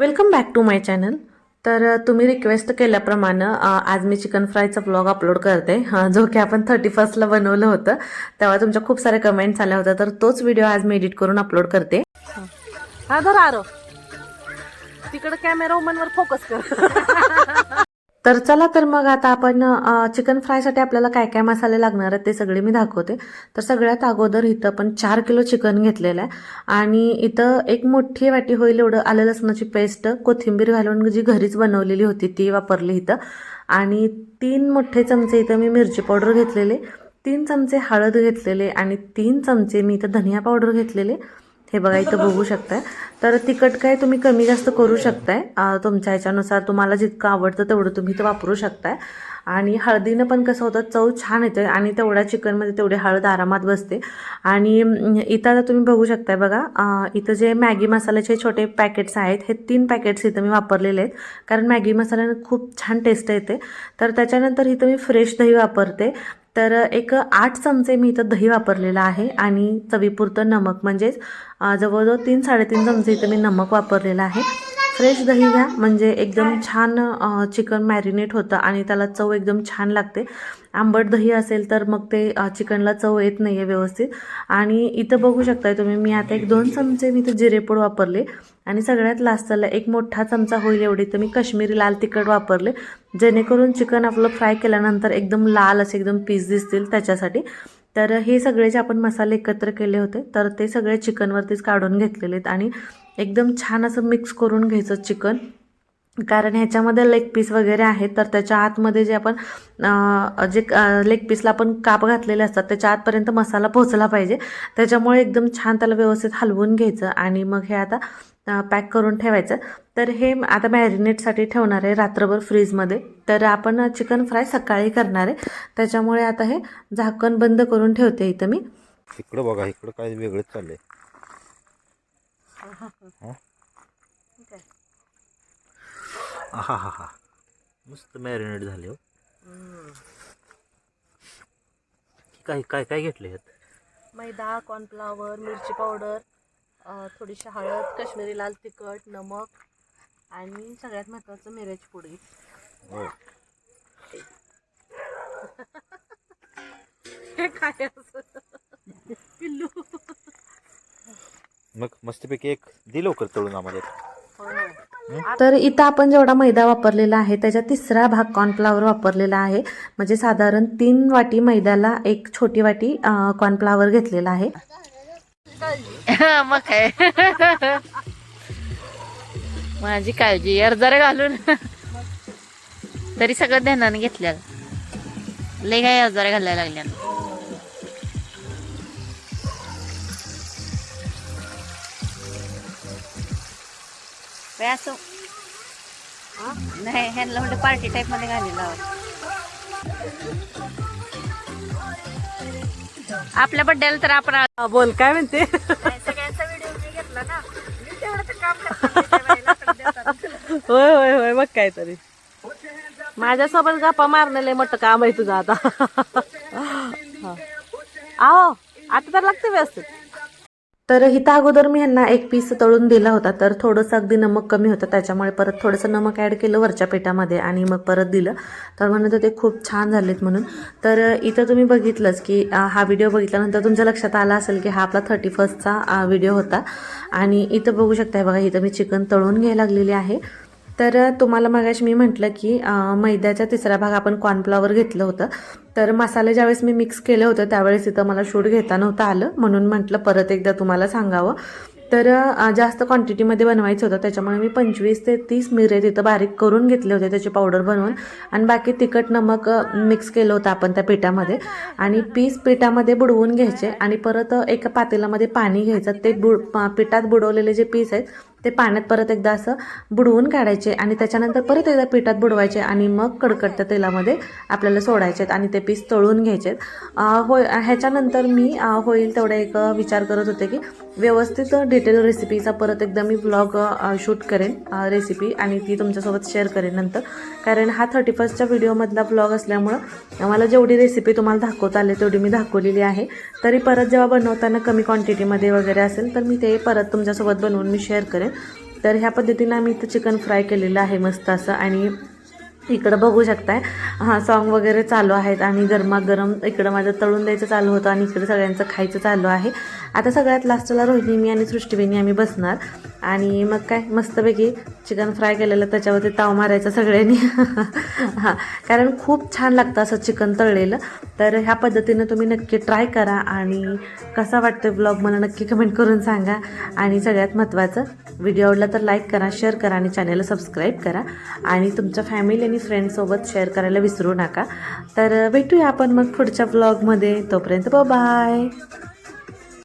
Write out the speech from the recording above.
Welcome back to my channel तर तुम्ही request केल्याप्रमाणे आज मी चिकन फ्रायचा ब्लॉग अपलोड करते. जो की आपण थर्टी फर्स्टला बनवलं होतं. तेव्हा तुमच्या खूप साऱ्या कमेंट्स आल्या होत्या. तर तोच व्हिडिओ आज मी एडिट करून अपलोड करते. हा धर आरो. तिकडे कॅमेरा वुमनवर फोकस कर. तर चला तर मग आता आपण चिकन फ्रायसाठी आपल्याला काय काय मसाले लागणार आहेत ते सगळे मी दाखवते. तर सगळ्यात अगोदर इथं आपण चार किलो चिकन घेतलेलं आहे. आणि इथं एक मोठी वाटी होईल एवढं आलं लसणाची पेस्ट कोथिंबीर घालून जी घरीच बनवलेली होती ती वापरली इथं. आणि तीन मोठे चमचे इथं मी मिरची पावडर घेतलेले तीन चमचे हळद घेतलेले आणि तीन चमचे मी इथं धनिया पावडर घेतलेले. हे बघा इथं बघू शकताय. तर तिखट काय तुम्ही कमी जास्त करू शकताय. तुमच्या ह्याच्यानुसार तुम्हाला जितकं आवडतं तेवढं तुम्ही इथं वापरू शकताय. आणि हळदीनं पण कसं होतं चव छान येते आणि तेवढ्या चिकनमध्ये तेवढी हळद आरामात बसते. आणि इथं आता तुम्ही बघू शकताय बघा इथं जे मॅगी मसाल्याचे छोटे पॅकेट्स आहेत हे तीन पॅकेट्स इथं मी वापरलेले आहेत. कारण मॅगी मसाल्यानं खूप छान टेस्ट येते. तर त्याच्यानंतर इथं मी फ्रेश दही वापरते. तर एक आठ चमचे मी इथं दही वापरलेलं आहे आणि चवीपुरतं नमक. म्हणजेच जवळजवळ तीन साडेतीन चमचे इथं मी नमक वापरलेलं आहे. फ्रेश दही घ्या. म्हणजे एकदम छान चिकन मॅरिनेट होतं आणि त्याला चव एकदम छान लागते. आंबट दही असेल तर मग ते चिकनला चव येत नाही आहे व्यवस्थित. आणि इथं बघू शकताय तुम्ही मी आता एक दोन चमचे मी इथं जिरेपूड वापरले. आणि सगळ्यात लास्टला एक मोठा चमचा होईल एवढी तर मी काश्मीरी लाल तिखट वापरले. जेणेकरून चिकन आपलं फ्राय केल्यानंतर एकदम लाल असे एकदम पीस दिसतील त्याच्यासाठी. तर हे सगळे जे आपण मसाले एकत्र केले होते तर ते सगळे चिकनवरतीच काढून घेतलेले आहेत. आणि एकदम छान असं मिक्स करून घ्यायचं चिकन कारण ह्याच्यामध्ये लेग पीस वगैरे आहेत तर त्याच्या आतमध्ये जे आपण जे लेग पीसला आपण काप घातलेले असतात त्याच्या आतपर्यंत मसाला पोहोचला पाहिजे. त्याच्यामुळे एकदम छान त्याला व्यवस्थित हलवून घ्यायचं आणि मग हे आता पॅक करून ठेवायचं. तर हे आता मॅरिनेटसाठी ठेवणार आहे रात्रभर फ्रीजमध्ये तर आपण चिकन फ्राय सकाळी करणार आहे. त्याच्यामुळे आता हे झाकण बंद करून ठेवते इथं मी. इकडं बघा इकडं काय वेगळंच चाललंय. हा. हा हा मस्त मॅरिनेट झाले हो. काय काय काय घेतले यात मैदा कॉर्नफ्लावर मिरची पावडर थोडीशी हळद काश्मीरी लाल तिखट नमक आणि सगळ्यात महत्त्वाचं मिऱ्याची पुडी. हो काय असं? मग मस्तपैकी एक दे लवकर तळून आम्हाला. तर इथं आपण जेवढा मैदा वापरलेला आहे त्याच्या तिसरा भाग कॉर्नफ्लावर वापरलेला आहे. म्हणजे साधारण तीन वाटी मैद्याला एक छोटी वाटी कॉर्नफ्लावर घेतलेला आहे. मग काय? माझी काळजी अर्जरे घालून. तरी सगळं ध्यानाने घेतल्या लय काय अर्जरे घालायला लागल्या काय असं नाही ह्यांना म्हणजे पार्टी टाईपमध्ये घालेला आपल्या बड्डेला तर आपण बोल काय म्हणते? सगळ्यांचा व्हिडिओ मी घेतला ना. मी तेवढं तर काम करते होय होय होय मग काय तरी माझ्यासोबत गप्पा मारलेलं मोठं काम आहे तुझं आता. हा. आहो आता तर लागते व्यवस्थित. तर हिता अगोदर मी ह्यांना एक पीस तळून दिला होता. तर थोडंसं अगदी नमक कमी होतं. त्याच्यामुळे परत थोडंसं नमक ॲड केलं वरच्या पेटामध्ये आणि मग परत दिलं. तर म्हणत होते खूप छान झालेत म्हणून. तर इथं तुम्ही बघितलंच की हा व्हिडिओ बघितल्यानंतर तुमच्या लक्षात आला असेल की हा आपला थर्टी फर्स्टचा व्हिडिओ होता. आणि इथं बघू शकता बघा इथं मी चिकन तळून घ्यायला लागलेली आहे. तर तुम्हाला मगाशी मी म्हटलं की मैद्याचा तिसरा भाग आपण कॉर्नफ्लॉवर घेतलं होतं. तर मसाले ज्यावेळेस मी मिक्स केले होतं त्यावेळेस इथं मला शूट घेता नव्हतं आलं. म्हणून म्हटलं परत एकदा तुम्हाला सांगावं. तर जास्त क्वांटिटीमध्ये बनवायचं होतं. त्याच्यामुळे मी पंचवीस ते तीस मिरे तिथं बारीक करून घेतले होते त्याची पावडर बनवून. आणि बाकी तिखट नमक मिक्स केलं होतं आपण त्या पिठामध्ये. आणि पीस पिठामध्ये बुडवून घ्यायचे. आणि परत एका पातेल्यामध्ये पाणी घ्यायचं. ते बुड पिठात बुडवलेले जे पीस आहेत ते पाण्यात परत एकदा असं बुडवून काढायचे आणि त्याच्यानंतर परत एकदा पिठात बुडवायचे आणि मग कडकडत्या तेलामध्ये आपल्याला सोडायचे आहेत आणि ते पीस तळून घ्यायचे. आहेत होय ह्याच्यानंतर मी होईल तेवढा एक विचार करत होते की व्यवस्थित डिटेल रेसिपीचा परत एकदा मी ब्लॉग शूट करेन रेसिपी आणि ती तुमच्यासोबत शेअर करेन नंतर. कारण हा थर्टी फर्स्टच्या व्हिडिओमधला ब्लॉग असल्यामुळं मला जेवढी रेसिपी तुम्हाला दाखवता आली तेवढी मी दाखवलेली आहे. तरी परत जेव्हा बनवताना कमी क्वांटिटीमध्ये वगैरे असेल तर मी ते परत तुमच्यासोबत बनवून मी शेअर करेन. तर ह्या पद्धतीनं आम्ही इथं चिकन फ्राय केलेलं आहे मस्त असं. आणि इकडं बघू शकताय हां सॉन्ग वगैरे चालू आहेत आणि गरमागरम इकडं माझं तळून द्यायचं चालू होतं आणि इकडं सगळ्यांचं खायचं चालू आहे. आता सगळ्यात लास्टला रोहिणी मी आणि सृष्टीबेनी आम्ही बसणार. आणि मग काय मस्तपैकी चिकन फ्राय केलेलं त्याच्यावरती ताव मारायचा सगळ्यांनी. हां कारण खूप छान लागतं असं चिकन तळलेलं. तर ह्या पद्धतीनं तुम्ही नक्की ट्राय करा आणि कसा वाटतं ब्लॉग मला नक्की कमेंट करून सांगा. आणि सगळ्यात महत्त्वाचं व्हिडिओ आवडला तर लाईक करा शेअर करा आणि चॅनलला सबस्क्राईब करा. आणि तुमच्या फॅमिली आणि फ्रेंड्ससोबत शेअर करायला विसरू नका. तर भेटूया आपण मग पुढच्या ब्लॉगमध्ये तोपर्यंत बाय